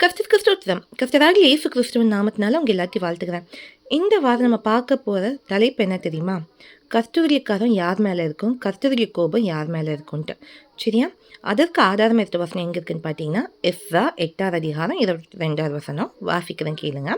கர்த்தருக்கு ஸ்தோத்திரம் கர்த்தராகி இயேசு கிறிஸ்துவின் நாமத்தினால உங்க எல்லாத்தையும் வாழ்த்துக்கிறேன். இந்த வாரம் நம்ம பார்க்க போகிற தலைப்பு என்ன தெரியுமா? கஸ்தூரியக்காரன் யார் மேலே இருக்கும்? கஸ்தூரிய கோபம் யார் மேலே இருக்கும்ன்ட்டு சரியா? அதற்கு ஆதாரம் எடுத்த வசனம் எங்கே இருக்குன்னு பார்த்தீங்கன்னா எஸ்ரா எட்டாவது அதிகாரம் இருபத்தி ரெண்டாவது வசனம். வாசிக்கிறேன் கேளுங்க.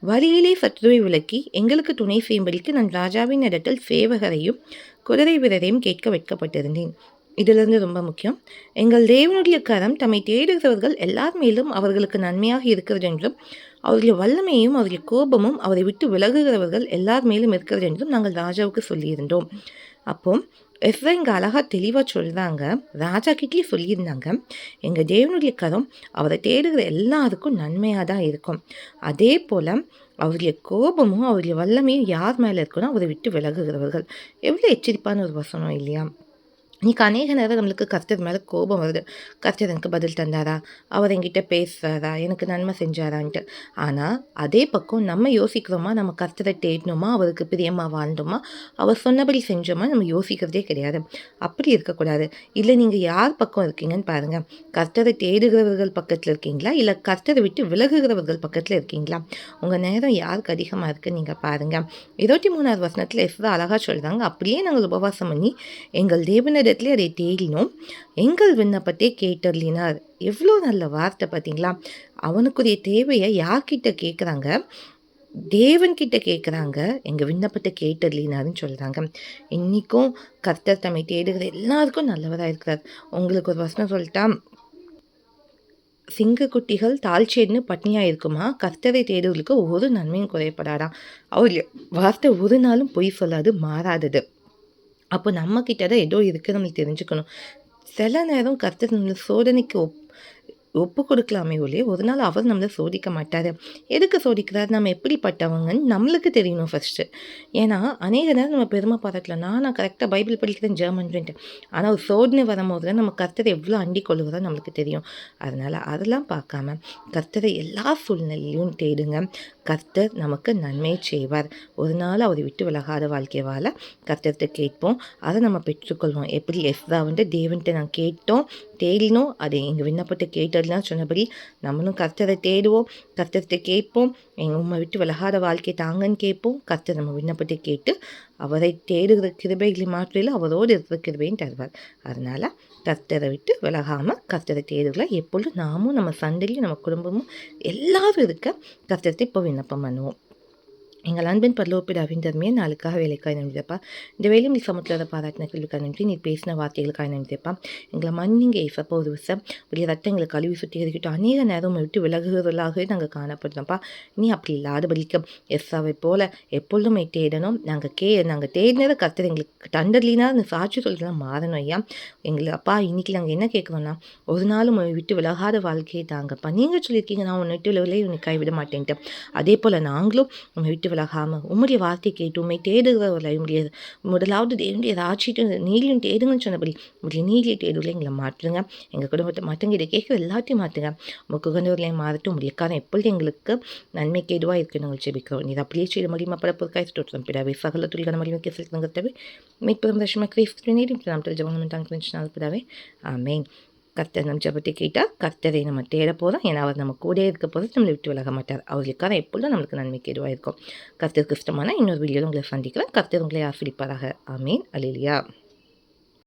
வழியிலே சத்துருவை விளக்கி எங்களுக்கு துணை செய்யும்படிக்கு நான் ராஜாவின் இடத்தில் சேவகரையும் குதிரை வீரரையும் கேட்க வைக்கப்பட்டிருந்தேன். இதிலிருந்து ரொம்ப முக்கியம். எங்கள் தேவனுடைய கரம் தம்மை தேடுகிறவர்கள் எல்லார் மேலும் அவர்களுக்கு நன்மையாக இருக்கிறது என்றும் அவருடைய வல்லமையும் அவருடைய கோபமும் அவரை விட்டு விலகுகிறவர்கள் எல்லார் மேலும் இருக்கிறது என்றும் நாங்கள் ராஜாவுக்கு சொல்லியிருந்தோம். அப்போ எஸ்ரா இங்கே அழகாக தெளிவாக சொல்கிறாங்க ராஜா கிட்டேயே சொல்லியிருந்தாங்க. எங்கள் தேவனுடைய கரம் அவரை தேடுகிற எல்லாருக்கும் நன்மையாக தான் இருக்கும். அதே போல் அவருடைய கோபமும் அவருடைய வல்லமையும் யார் மேலே இருக்குன்னா அவரை விட்டு விலகுகிறவர்கள். எவ்வளோ எச்சரிப்பான ஒரு வசனம் இல்லையா? இன்னைக்கு அநேக நேரம் நம்மளுக்கு கர்த்தர் மேலே கோபம் வருது. கர்த்தர் எனக்கு பதில் தந்தாரா? அவர் என்கிட்ட பேசுறாரா? எனக்கு நன்மை செஞ்சாரான்ட்டு. ஆனால் அதே பக்கம் நம்ம யோசிக்கிறோமா? நம்ம கர்த்தரை தேடணுமா? அவருக்கு பிரியமாக வாழ்ந்தோமா அவர் சொன்னபடி செஞ்சோமா? நம்ம யோசிக்கிறதே கிடையாது. அப்படி இருக்கக்கூடாது. இல்லை நீங்கள் யார் பக்கம் இருக்கீங்கன்னு பாருங்கள் கர்த்தரை தேடுகிறவர்கள் பக்கத்தில் இருக்கீங்களா? இல்லை கர்த்தரை விட்டு விலகுகிறவர்கள் பக்கத்தில் இருக்கீங்களா? உங்கள் நேரம் யாருக்கு அதிகமாக இருக்குன்னு நீங்கள் பாருங்கள் இருபத்தி மூணாவது வசனத்தில் எஸ்ரா அழகாக சொல்கிறாங்க அப்படியே நாங்கள் உபவாசம் பண்ணி எங்கள் தேவனர் இடத்துல அதை தேடினோம். எங்கள் விண்ணப்பத்தை கேட்டர்லினார் எவ்வளோ நல்ல வார்த்தை பார்த்தீங்களா? அவனுக்குரிய தேவையை யார்கிட்ட கேட்குறாங்க? தேவன்கிட்ட கேட்குறாங்க. எங்கள் விண்ணப்பத்தை கேட்டர்லினாருன்னு சொல்கிறாங்க இன்றைக்கும் கர்த்தர் தம்மை தேடுகிற எல்லாருக்கும் நல்லவராக இருக்கிறார். உங்களுக்கு ஒரு வசனம் சொல்லிட்டா சிங்கக்குட்டிகள் தாழ்ச்சேர்னு பட்னியாக இருக்குமா? கர்த்தரை தேடுவதற்கு ஒரு நன்மையும் குறையப்படாதான் அவர் வார்த்தை ஒரு நாளும் பொய் சொல்லாது மாறாதது. அப்போ நம்மக்கிட்ட தான் ஏதோ இருக்குது நம்மளுக்கு தெரிஞ்சுக்கணும். சில நேரம் கர்த்தர் நம்மளை சோதனைக்கு ஒப் ஒப்பு கொடுக்கலாமே ஒழிய ஒரு நாள் அவர் நம்மளை சோதிக்க மாட்டார். எதுக்கு சோதிக்கிறார்? நம்ம எப்படிப்பட்டவங்கன்னு நம்மளுக்கு தெரியணும் ஃபஸ்ட்டு ஏன்னா அநேக நேரம் நம்ம பெருமை பாராட்டலாம் நான் நான் கரெக்டாக பைபிள் படிக்கிறேன் ஜெர்மன்ட்டு ஆனால் ஒரு சோதனை வரும்போது நம்ம கர்த்தரை எவ்வளோ அண்டி கொள்ளுவதோ நம்மளுக்கு தெரியும். அதனால் அதெல்லாம் பார்க்காம கர்த்தரை எல்லா சூழ்நிலையும் தேடுங்க. கர்த்தர் நமக்கு நன்மை செய்வார். ஒரு நாள் அவரை விட்டு விலகாத வாழ்க்கை வாழ கர்த்தர்கிட்ட கேட்போம். அதை நம்ம பெற்றுக்கொள்வோம். எப்படி எஸ்ரா வந்து தேவன்கிட்ட நான் கேட்டோம் தேடினோம். அதை எங்கள் விண்ணப்பத்தை கேட்டதுலாம் சொன்னபடி நம்மளும் கர்த்தரை தேடுவோம் கர்த்தர்கிட்ட கேட்போம் எங்கள் உண்மை விட்டு விலகாத வாழ்க்கை தாங்கன்னு கேட்போம் கர்த்தர் நம்ம விண்ணப்பத்தை கேட்டு அவரை தேடுகிற கிருபைகளை மாற்றில அவரோடு இருக்கிற கிருபையும் தருவார் அதனால் கர்த்தரை விட்டு விலகாமல் கர்த்தரை தேடுகளை எப்பொழுதும் நாமும் நம்ம சண்டையிலையும் நம்ம குடும்பமும் எல்லாரும் இருக்க கர்த்தத்தை இப்போ விண்ணப்பம் பண்ணுவோம் எங்கள் அன்பின் பரலோப்பிடாவின் தன்மையை நாளுக்காக வேலைக்காக நம்பிதப்பா இந்த வேலையும் நீ சமத்தில் பாராட்டின கேள்விக்காக நன்றி நீ பேசின வார்த்தைகளுக்காக நம்பிதப்பா எங்களை மன்னிங்க ஏசப்பா ஒரு விஷயம் உடைய ரத்தங்களை கழுவி சுத்திகரிக்கிட்டு அநேக நேரம் விட்டு விலகுவதாக நாங்கள் காணப்படுறோம்ப்பா நீ அப்படி இல்லாதபடிக்க எஸ்ஸாவை போல எப்பொழுதுமே தேடணும். நாங்கள் கே நாங்கள் தேடினதை கத்துற எங்களுக்கு தண்டர்லினா அந்த சாட்சி சொல்லலாம் மாறணும் ஐயா. எங்களுக்கு அப்பா இன்றைக்கி நாங்கள் என்ன கேட்குறோன்னா ஒரு நாளும் விட்டு விலகாத வாழ்க்கையை தாங்கப்பா. நீங்கள் சொல்லியிருக்கீங்க நான் உன்னை விட்டு விலகலே உன்னை கைவிட மாட்டேன்ட்டு. அதே போல் நாங்களும் உன்னை விட்டு விலகாமல் உம்முடைய வார்த்தை கேட்டு உண்மை தேடுகிறவர்களை முடியாது முதலாவது தேவனுடைய ராட்சியும் நீதியும் தேடுங்கன்னு சொன்னபடி உடைய நீதியை தேடுவில் எங்களை மாற்றுங்க. எங்கள் குடும்பத்தை மாற்றுங்க இதை கேட்குற எல்லாத்தையும் மாற்றுங்க. உங்கள் குகந்தவர்களையும் மாறட்டும் முடியக்காரன் காரணம் எப்பொழுது எங்களுக்கு நன்மைக்கு எதுவாக இருக்குன்னு நாங்கள் ஜெபிக்கிறோம். நீ அப்படியே செய்த மகிமா பரப்புக்காய் தோற்றம் பிடாவே சகல துல்கன மகிமைக்கு செலுத்துங்கத்தவே மீட்புறம் தர்ஷமாக கிரீஸ் நீரும் நாம் ஜபனம் தாங்க பிடாவே ஆமேன். கர்த்தர் நம் ஜபத்தை கேட்டால் கர்த்தரை நம்ம தேட போகிறோம் ஏன்னா அவர் நம்ம கூட இருக்க போது நம்மளை விட்டு விலக மாட்டார். அவர்களுக்காக எப்பொழுதும் நம்மளுக்கு நன்மைக்கு எதுவாக இருக்கும். கர்த்தருக்கு இஷ்டமான இன்னொரு வீடியோவில் உங்களை சந்திக்கிறேன் கர்த்தர் உங்களை ஆசிரிப்பாராக ஆமீன். அலிலியா